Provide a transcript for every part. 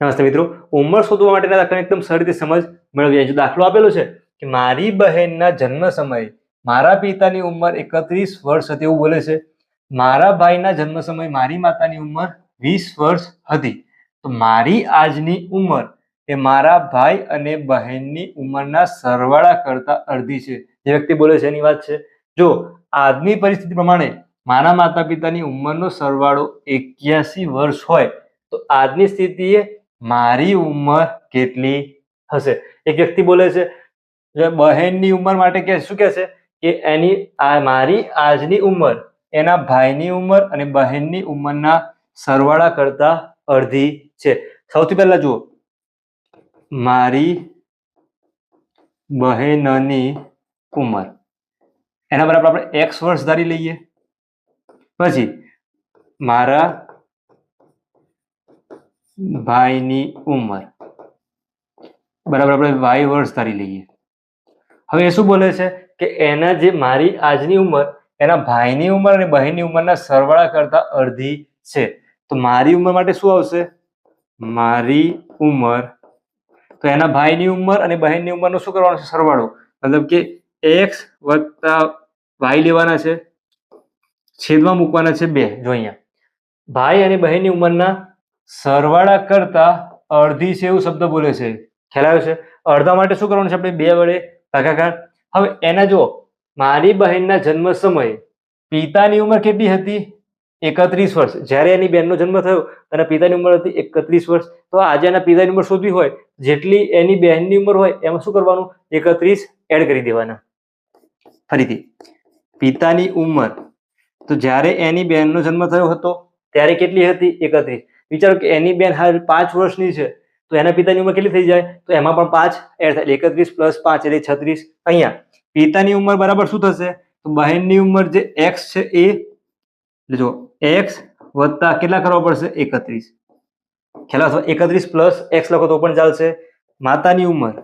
નમસ્તે મિત્રો. ઉંમર શોધવા માટેના દાખલાને એકદમ સરળ રીતે સમજ મેળવીએ. જો દાખલો આપેલો છે કે મારી બહેનના જન્મ સમયે મારા પિતાની ઉંમર એકત્રીસ વર્ષ હતી એવું બોલે છે. મારા ભાઈના જન્મ સમયે મારી માતાની ઉંમર વીસ વર્ષ હતી. તો મારી આજની ઉંમર એ મારા ભાઈ અને બહેનની ઉંમરના સરવાળા કરતા અડધી છે. જે વ્યક્તિ બોલે છે એની વાત છે. જો આજની પરિસ્થિતિ પ્રમાણે મારા માતા પિતાની ઉંમરનો સરવાળો એક્યાસી વર્ષ હોય, તો આજની સ્થિતિએ મારી ઉંમર કેટલી હશે? એક વ્યક્તિ બોલે છે બહેનની ઉંમર માટે કે શું કે છે? કે એની આ મારી આજની ઉંમર, એના ભાઈની ઉંમર અને બહેનની ઉંમરના સરવાળા કરતા અડધી છે. સૌથી પહેલા જુઓ. મારી બહેનની ઉંમર. એના બરાબર આપણે એક્સ વર્ષ ધારી લઈએ. પછી, મારા ભાઈની ઉંમર. બરાબર, આપણે વાય વર્ષ ધારી લઈએ. હવે એ શું બોલે છે? કે એના જે મારી આજની ઉંમર, એના ભાઈની ઉંમર અને બહેનની ઉંમરના સરવાળા કરતા અડધી છે. તો મારી ઉંમર માટે શું આવશે? મારી ઉંમર. તો એના ભાઈની ઉંમર અને બહેનની ઉંમરનો શું કરવાનો છે? સરવાળો. મતલબ કે એક્સ વત્તા વાય લેવાના છે. છેદમાં મૂકવાના છે બે, જો અહીંયા. ભાઈ અને બહેનની ઉંમરના સરવાળા કરતા અડધી છે એવું શબ્દ બોલે છે. ખ્યાલ આવ્યો છે? અડધા માટે શું કરવાનું છે આપણે બે વડે ભાગાકાર? હવે એના જો મારી બહેનના જન્મ સમયે પિતાની ઉંમર કેટલી હતી? એકત્રીસ વર્ષ. જ્યારે એની બહેનનો જન્મ થયો અને પિતાની ઉંમર હતી એકત્રીસ વર્ષ. તો આજે એના પિતાની ઉંમર શોધવી હોય, જેટલી એની બહેનની ઉંમર હોય, એમાં શું કરવાનું? એકત્રીસ એડ કરી દેવાના. ફરીથી, પિતાની ઉંમર. તો જ્યારે એની બહેનનો જન્મ થયો હતો, ત્યારે કેટલી હતી? એકત્રીસ. વિચારો કે એની બેન હાલ પાંચ વર્ષની છે, તો એના પિતાની ઉંમર કેટલી થઈ જાય? તો એમાં પણ પાંચ એડ થાય. એકત્રીસ પ્લસ પાંચ એટલે છત્રીસ. અહીંયા, પિતાની ઉંમર બરાબર શું થશે? તો બહેનની ઉંમર જે એક્સ છે એ જો એક્સ વત્તા કેટલા કરવા પડશે? એકત્રીસ. ખ્યાલ એકત્રીસ પ્લસ એક્સ લખો તો પણ ચાલશે. માતાની ઉંમર.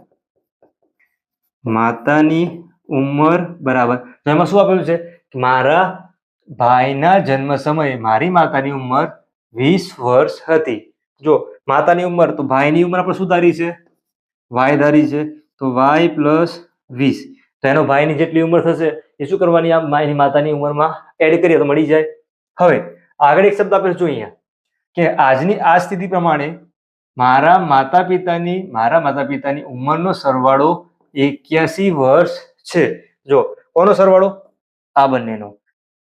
માતાની ઉંમર બરાબર. તો એમાં શું આપેલું છે? મારા ભાઈના જન્મ સમયે મારી માતાની ઉંમર વીસ વર્ષ હતી. જો, માતાની ઉંમર તો ભાઈની ઉંમર આપણે શું ધારી છે. વાય ધારી છે. તો વાય પ્લસ વીસ. તો એનો ભાઈની જેટલી ઉંમર થશે, એ શું કરવાની આ માયની માતાની ઉંમરમાં એડ કરીએ તો મળી જાય. હવે, આગળ એક શબ્દ આપણે જોઈએ. અહીંયા કે આજની આ સ્થિતિ પ્રમાણે મારા માતા પિતાની મારા માતા પિતાની ઉંમરનો સરવાળો એક્યાસી વર્ષ છે. જો, કોનો સરવાળો? આ બંનેનો.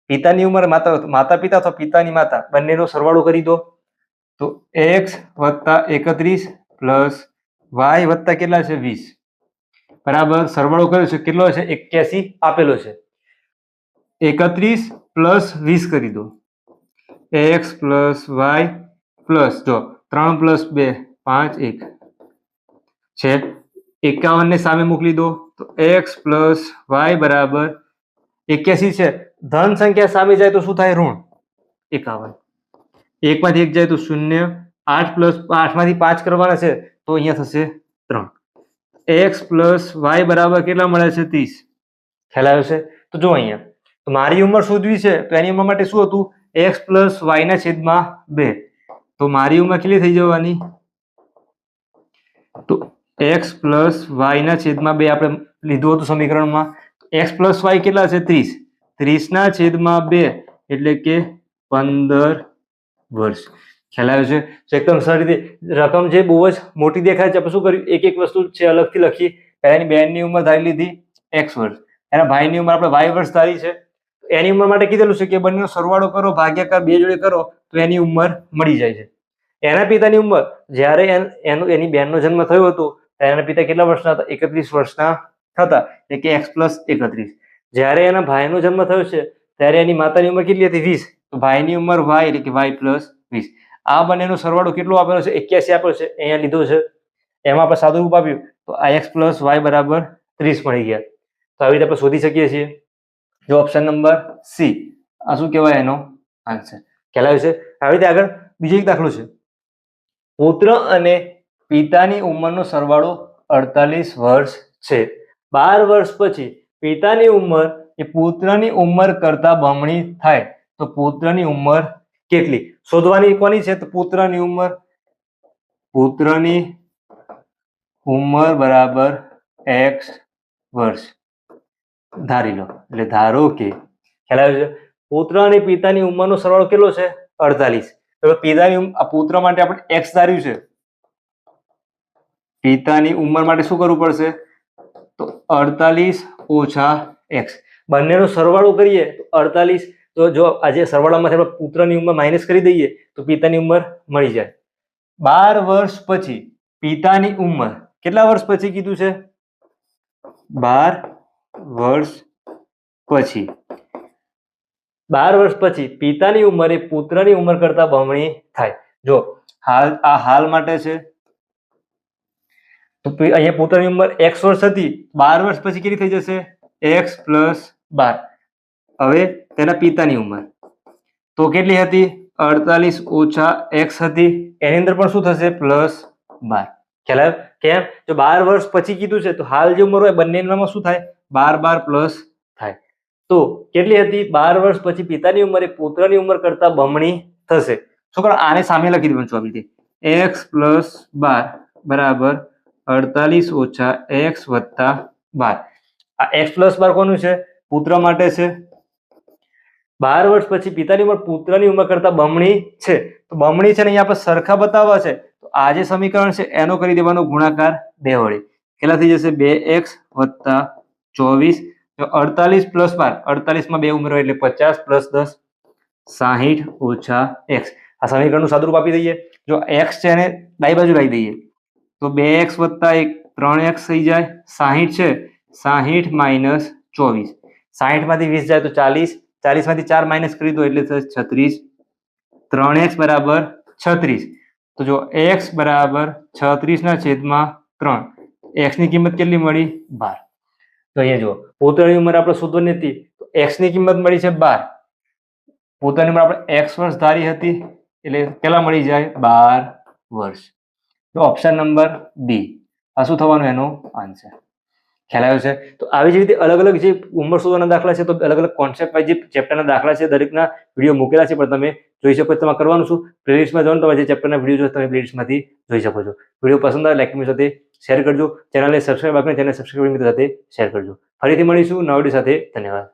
પિતાની ઉંમર માતા માતા પિતા અથવા પિતાની માતા, બંનેનો સરવાળો કરી દો. તો એક્સ વત્તા એકત્રીસ પ્લસ વાય વત્તા કેટલા છે? વીસ. બરાબર, સરવાળો કર્યો છે, કેટલો છે? એક્યાસી આપેલો છે. એકત્રીસ પ્લસ વીસ કરી દો. એક્સ પ્લસ વાય પ્લસ જો, ત્રણ પ્લસ બે, પાંચ, એક. છે એકાવન ને સામે મોકલી દો. તો એક્સ પ્લસ વાય બરાબર એક્યાસી છે. ધન સંખ્યા સામે જાય તો શું થાય? ઋણ. એકાવન. એકમાંથી એક જાય તો શૂન્ય. આઠ પ્લસ આઠમાંથી પાંચ કરવાના છે તો અહીંયા થશે ત્રણ. એક્સ પ્લસ વાય બરાબર કેટલા મળે છે? ત્રીસ. ખ્યાલ છે? તો જો અહીંયા, તો મારી ઉંમર શોધવી છે, તો એની ઉંમર માટે શું હતું? એક્સ પ્લસ વાયના છેદમાં બે. તો મારી ઉંમર કેટલી થઈ જવાની? તો એક્સ પ્લસ વાયના છેદમાં બે આપણે લીધું હતું સમીકરણમાં. એક્સ પ્લસ વાય કેટલા છે? ત્રીસ. ત્રીસના છેદમાં બે એટલે કે પંદર વર્ષ. ખ્યાલ આવ્યો છે? એકદમ સારી રીતે રકમ જે બહુ જ મોટી દેખાય છે, આપણે શું કર્યું? એક એક વસ્તુ છે અલગથી લખી. પહેલા એની બહેનની ઉંમર ધારી લીધી એક્સ વર્ષ. એના ભાઈની ઉંમર આપણે વાય વર્ષ ધારી છે. એની ઉંમર માટે કીધેલું છે કે બંનેનો સરવાળો કરો, ભાગ્યાકાર બે જોડે કરો, તો એની ઉંમર મળી જાય છે. એના પિતાની ઉંમર જ્યારે એન- એનું, એની બહેનનો જન્મ થયો હતો ત્યારે એના પિતા કેટલા વર્ષના હતા? એકત્રીસ વર્ષના હતા એટલે કે એક્સ પ્લસ એકત્રીસ. જ્યારે એના ભાઈનો જન્મ થયો છે, ત્યારે એની માતાની ઉંમર કેટલી હતી? વીસ. ભાઈની ઉંમર વાય એટલે કે વાય પ્લસ વીસ. આ બંનેનો સરવાળો કેટલો આપેલો છે? એક્યાસી આપેલો છે. અહીંયા લીધો છે. એમાં આપણે સાદું રૂપ આપ્યું. તો આ એક્સ પ્લસ વાય બરાબર ત્રીસ મળી ગયા. તો આવી રીતે આપણે શોધી શકીએ છીએ. જો ઓપ્શન નંબર સી. આ શું કહેવાય એનો આન્સર? ખ્યાલ છે? આવી રીતે આગળ બીજો એક દાખલો છે. પુત્ર અને પિતાની ઉંમરનો સરવાળો અડતાલીસ વર્ષ છે. બાર વર્ષ પછી પિતાની ઉંમર એ પુત્રની ઉંમર કરતા બમણી થાય. તો પુત્રની ઉંમર કેટલી? શોધવાની કોની છે? તો પુત્રની ઉંમર પુત્રની ઉંમર બરાબર એક્સ વર્ષ. ધારી લો. એટલે ધારો કે, ખ્યાલ આવ્યો છે? પુત્ર અને પિતાની ઉંમરનો સરવાળો કેટલો છે? અડતાલીસ. તો પિતાની આ પુત્ર માટે આપણે એક્સ ધાર્યું છે. પિતાની ઉંમર માટે શું કરવું પડશે? તો અડતાલીસ ઓછા એક્સ. બંનેનો સરવાળો કરીએ તો અડતાલીસ. તો જો આજે સરવાળામાંથી આપણે પુત્રની ઉંમર માઇનસ કરી દઈએ તો પિતાની ઉંમર મળી જાય. બાર વર્ષ પછી પિતાની ઉંમર કેટલા વર્ષ પછી કીધું છે? બાર વર્ષ પછી. બાર વર્ષ પછી પિતાની ઉંમર એ પુત્રની ઉંમર કરતા બમણી થાય. જો હાલ, આ હાલ માટે છે તો અહીંયા પોતાની ઉંમર એક્સ વર્ષ હતી, બાર વર્ષ પછી કેટલી થઈ જશે? એક્સ પ્લસ બાર. હવે તેના પિતાની ઉંમર. તો કેટલી હતી? અડતાલીસ ઓછા એક્સ હતી. એની અંદર પણ શું થશે? પ્લસ બાર. ખ્યાલ આવ્યો? કેમ? જો બાર વર્ષ પછી કીધું છે, તો હાલ જે ઉંમર હોય, બંનેનામાં શું થાય? બાર બાર પ્લસ થાય. તો કેટલી હતી? બાર વર્ષ પછી પિતાની ઉંમર એ પુત્રની ઉંમર કરતા બમણી થશે. છોકરા, આને સામે લખી દેવાનું છું રીતે. એક્સ પ્લસ બાર બરાબર અડતાલીસ ઓછા એક્સ વત્તા બાર. આ એક્સ પ્લસ બાર કોનું છે? પુત્ર માટે છે. બાર વર્ષ પછી પિતાની ઉંમર પુત્રની ઉંમર કરતા બમણી છે. તો બમણી છે ને અહીંયા આપણે સરખા બતાવવા છે. તો આ જે સમીકરણ છે, એનો કરી દેવાનો ગુણાકાર બે વળી કેટલા થઈ જશે? બે એક્સ વત્તા ચોવીસ. તો અડતાલીસ પ્લસ બાર. અડતાલીસમાં બે ઉમેરો એટલે પચાસ પ્લસ દસ. સાહીઠ ઓછા એક્સ. આ સમીકરણનું સાદુરૂપ આપી દઈએ. જો એક્સ છે એને ડાઈ બાજુ લાવી દઈએ. તો બે એક્સ વત્તા એક, ત્રણ એક્સ થઈ જાય, સાહીઠ છે, સાહીઠ માઇનસ ચોવીસ. સાહીઠમાંથી વીસ જાય તો ચાલીસ ચાલીસમાંથી ચાર માઇનસ કરી દો એટલે થશે છત્રીસ. ત્રણ એક્સ બરાબર છત્રીસ. તો જો એક્સ બરાબર છત્રીસના છેદમાં ત્રણ એક્સની કિંમત કેટલી મળી? બાર. તો અહીંયા જુઓ, પોતાની ઉંમર આપણે શોધવાની હતી તો એક્સની કિંમત મળી છે બાર. પોતાની ઉંમર આપણે એક્સ વર્ષ ધારી હતી, એટલે કેટલા મળી જાય? બાર વર્ષ. તો ઓપ્શન નંબર બી આ શું થવાનું એનો આન્સર ખ્યાલ આવ્યો છે? તો આવી જ રીતે અલગ અલગ જે ઉંમર શોધવાના દાખલા છે, તો અલગ અલગ કોન્સેપ્ટ વાઇઝ જે ચેપ્ટરના દાખલા છે, દરેકના વીડિયો મૂકેલા છે, પણ તમે જોઈ શકો તમારે કરવાનું શું? પ્લેલિસ્ટમાં જાઓ તમે જે ચેપ્ટરના વીડિયો જો તમે પ્લેલિસ્ટમાંથી જોઈ શકો છો. વીડિયો પસંદ આવે લાઈક સાથે શેર કરજો. ચેનલને સબસ્ક્રાઈબ આપીને ચેનલ સબસ્ક્રાઈબ મિત્રો સાથે શેર કરજો. ફરીથી મળીશું નવા સાથે. ધન્યવાદ.